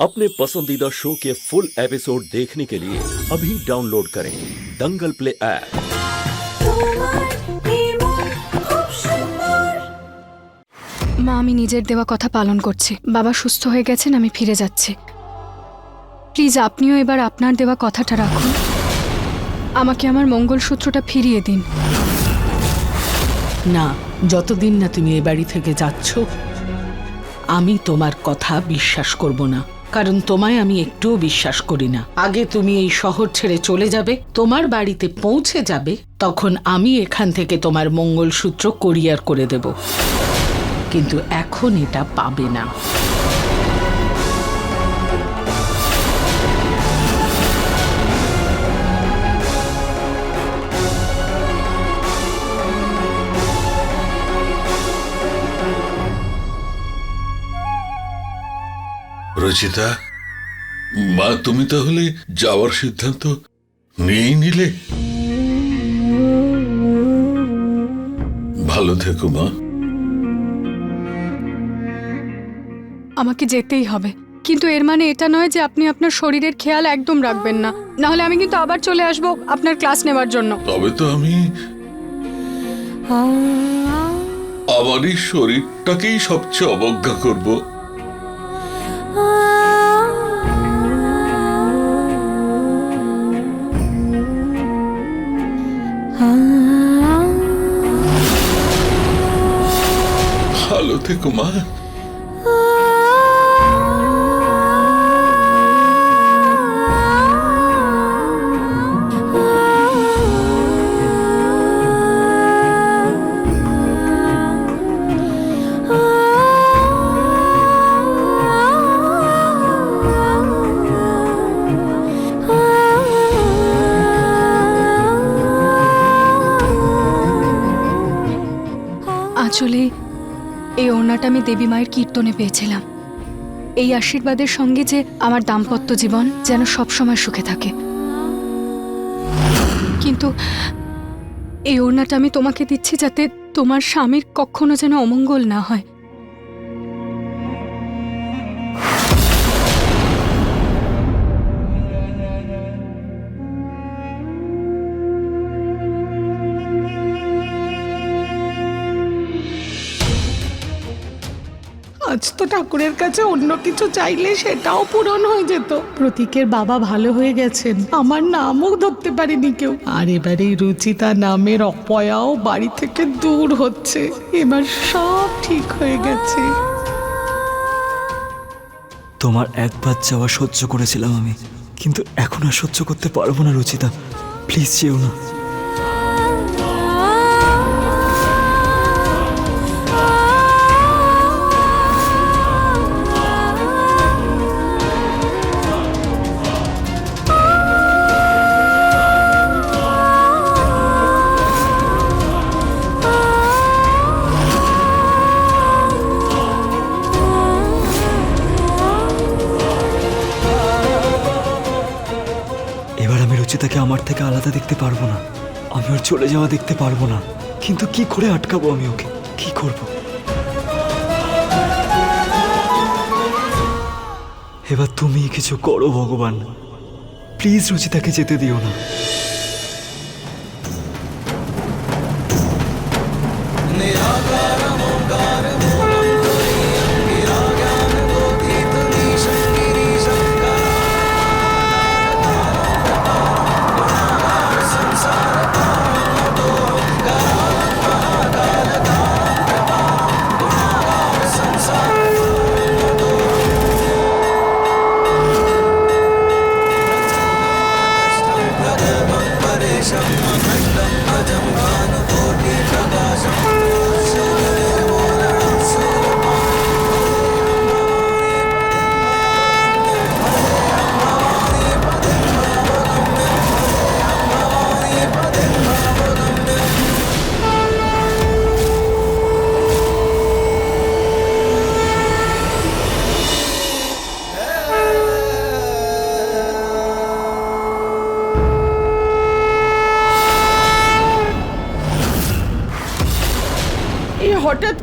अपने पसंदीदा शो के फुल एपिसोड देखने के लिए अभी डाउनलोड करें दंगल प्ले ऐप তোমার নির্মল খুব সুন্দর মা আমি নিজের দেওয়া কথা পালন করছি বাবা সুস্থ হয়ে গেছেন আমি ফিরে যাচ্ছি প্লিজ আপনিও এবার আপনার দেওয়া কথাটা রাখুন আমাকে আমার মঙ্গলসূত্রটা ফিরিয়ে দিন না যতদিন না তুমি এ বাড়ি থেকে যাচ্ছ আমি তোমার কথা বিশ্বাস করব না কারণ তোমায় আমি একটুও বিশ্বাস করি না। আগে তুমি এই শহর ছেড়ে চলে যাবে, তোমার বাড়িতে পৌঁছে যাবে, তখন আমি এখান থেকে তোমার মঙ্গলসূত্র কোরিয়ার করে দেব। কিন্তু এখন এটা পাবে না। রচিতা মা তুমি তাহলে যাওয়ার সিদ্ধান্ত নিয়েই নিলে? ভালো থেকো মা। আমাকে যেতেই হবে। কিন্তু এর মানে এটা নয় যে আপনি আপনার শরীরের খেয়াল একদম রাখবেন না। নাহলে আমি কিন্তু আবার চলে আসব আপনার ক্লাস নেবার জন্য। তবে তো আমি আমার এই শরীরটাকেই সবচেয়ে অবজ্ঞা করব। ভালো থেকো মা আসলে আমি দেবী মায়ের কীর্তনে পেয়েছিলাম। এই আশীর্বাদের সঙ্গে যে আমার দাম্পত্য জীবন যেন সবসময় সুখে থাকে। কিন্তু এই ওড়নাটা আমি তোমাকে দিচ্ছি যাতে তোমার স্বামীর কখনো যেন অমঙ্গল না হয়। আজ তো ঠাকুরের কাছে অন্য কিছু চাইলে সেটাও পূরণ হয়ে যেত। প্রতীকের বাবা ভালো হয়ে গেছেন। আমার নামও ধরতে পারেনি কেউ। আর এবার এই রুচিতা নামের অপয়াও বাড়ি থেকে দূর হচ্ছে। এবার সব ঠিক হয়ে গেছে। তোমার একবার যাওয়া সহ্য করেছিলাম আমি। কিন্তু এখন আর সহ্য করতে পারব না রুচিতা। প্লিজ যেও না। আলাদা দেখতে পারব না। আমি ওর চলে যাওয়া দেখতে পারব না। কিন্তু কি করে আটকাবো আমি ওকে? কি করব? এবার তুমি কিছু করো, ভগবান। প্লিজ রুচিতাকে যেতে দিও না। নিরাকার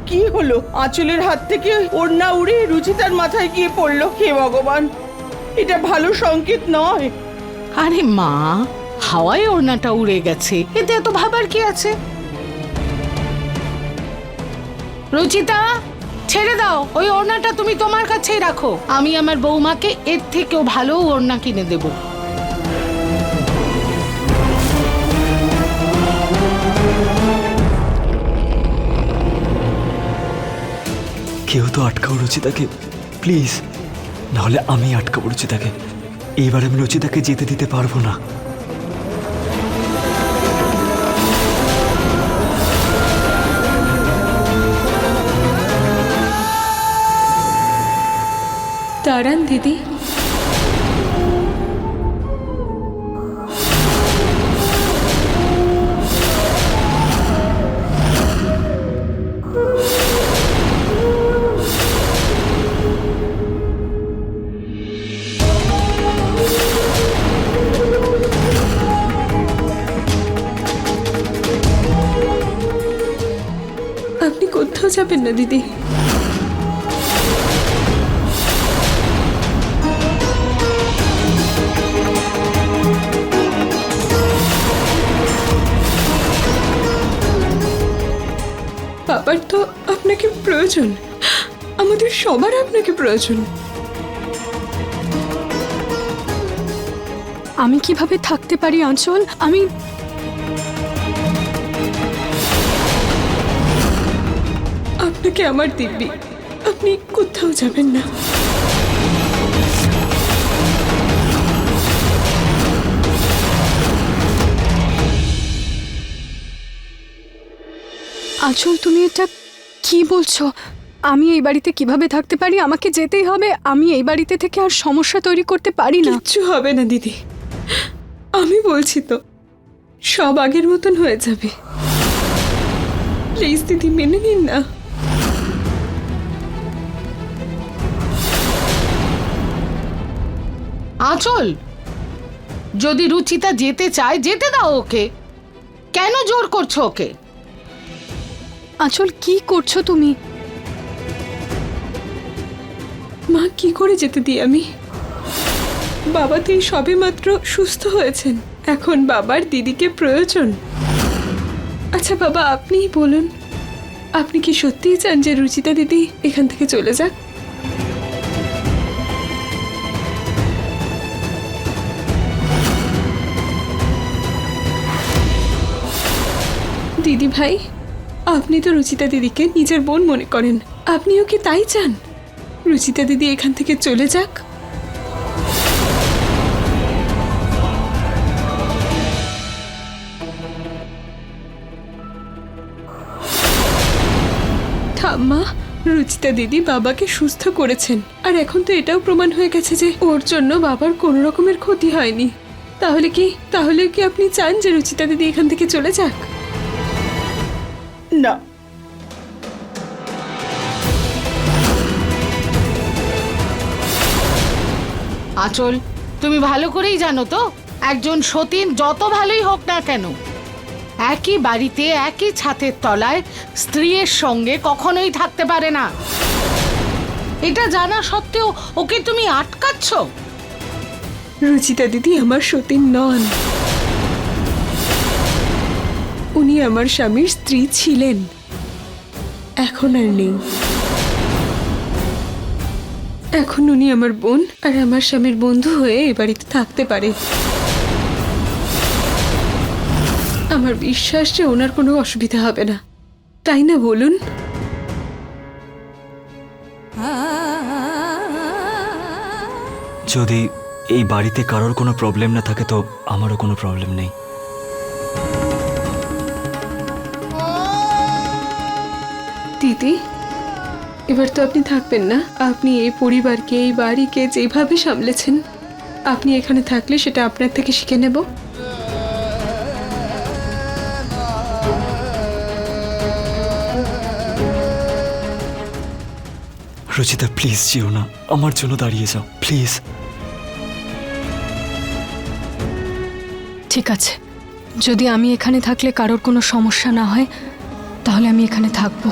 কি হলো? আঁচলের হাত থেকে ওড়না উড়ে রুচিতার মাথায় গিয়ে পড়ল, হে ভগবান। এটা ভালো সংকেত নয়। আরে মা, হাওয়ায় ওড়নাটা উড়ে গেছে। এতে এত ভাবার কি আছে? রুচিতা, ছেড়ে দাও। ওই ওড়নাটা তুমি তোমার কাছেই রাখো। আমি আমার বৌমাকে এর থেকেও ভালো ওড়না কিনে দেব। কেউ তো আটকাও রুচিতাকে। প্লিজ, নাহলে আমি আটকাবো রুচিতাকে। এইবার আমি রুচিতাকে যেতে দিতে পারব না। তারান দিদি না, দিদি। বাবার তো আপনাকে প্রয়োজন। আমাদের সবার আপনাকে প্রয়োজন। আমি কীভাবে থাকতে পারি আঁচল আমি আপনাকে আমার দিব্যি। আপনি কোথাও যাবেন না। আঁচল তুমি এটা কি বলছো? আমি এই বাড়িতে কীভাবে থাকতে পারি? আমাকে যেতেই হবে। আমি এই বাড়িতে থেকে আর সমস্যা তৈরি করতে পারি না। কিচ্ছু হবে না দিদি। আমি বলছি তো সব আগের মতন হয়ে যাবে। প্লিজ দিদি মেনে নিন না। আঁচল? যদি রুচিতা যেতে চায়, যেতে দাও ওকে। কেন জোর করছ ওকে? আঁচল, কি করছ তুমি? মা, কি করে যেতে দিই আমি? বাবা তো সবে মাত্র সুস্থ হয়েছেন। এখন বাবার দিদিকে প্রয়োজন। আচ্ছা বাবা, আপনিই বলুন। আপনি কি সত্যিই চান যে রুচিতা দিদি এখান থেকে চলে যাক? দিদি ভাই, আপনি তো রুচিতা দিদিকে নিজের বোন মনে করেন। আপনিও কি তাই চান? রুচিতা দিদি এখান থেকে চলে যাক। ঠাম্মা, রুচিতা দিদি বাবাকে সুস্থ করেছেন। আর এখন তো এটাও প্রমাণ হয়ে গেছে যে ওর জন্য বাবার কোনো রকমের ক্ষতি হয়নি। তাহলে কি তাহলে কি আপনি চান যে রুচিতা দিদি এখান থেকে চলে যাক? না আঁচল তুমি ভালো করেই জানো তো একজন সতীন যত ভালোই হোক না কেন একই বাড়িতে একই ছাতের তলায় স্ত্রীর সঙ্গে কখনোই থাকতে পারে না। এটা জানা সত্ত্বেও ওকে তুমি আটকাচ্ছ? রুচিতা দিদি আমার সতীন নন। উনি আমার স্বামীর স্ত্রী ছিলেন। এখন আর নেই। এখন উনি আমার বোন আর আমার স্বামীর বন্ধু হয়ে এ বাড়িতে থাকতে পারে। আমার বিশ্বাস যে ওনার কোনো অসুবিধা হবে না। তাই না বলুন? যদি এই বাড়িতে কারোর কোনো প্রবলেম না থাকে তো আমারও কোনো প্রবলেম নেই। দিদি এবার তো আপনি থাকবেন না। আপনি এই পরিবারকে এই বাড়িকে যেভাবে সামলেছেন আপনি এখানে থাকলে সেটা আপনার থেকে শিখে নেব। রুচিতা প্লিজ যেও না। আমার জন্য দাঁড়িয়ে যাও প্লিজ। ঠিক আছে। যদি আমি এখানে থাকলে কারোর কোনো সমস্যা না হয় তাহলে আমি এখানে থাকব।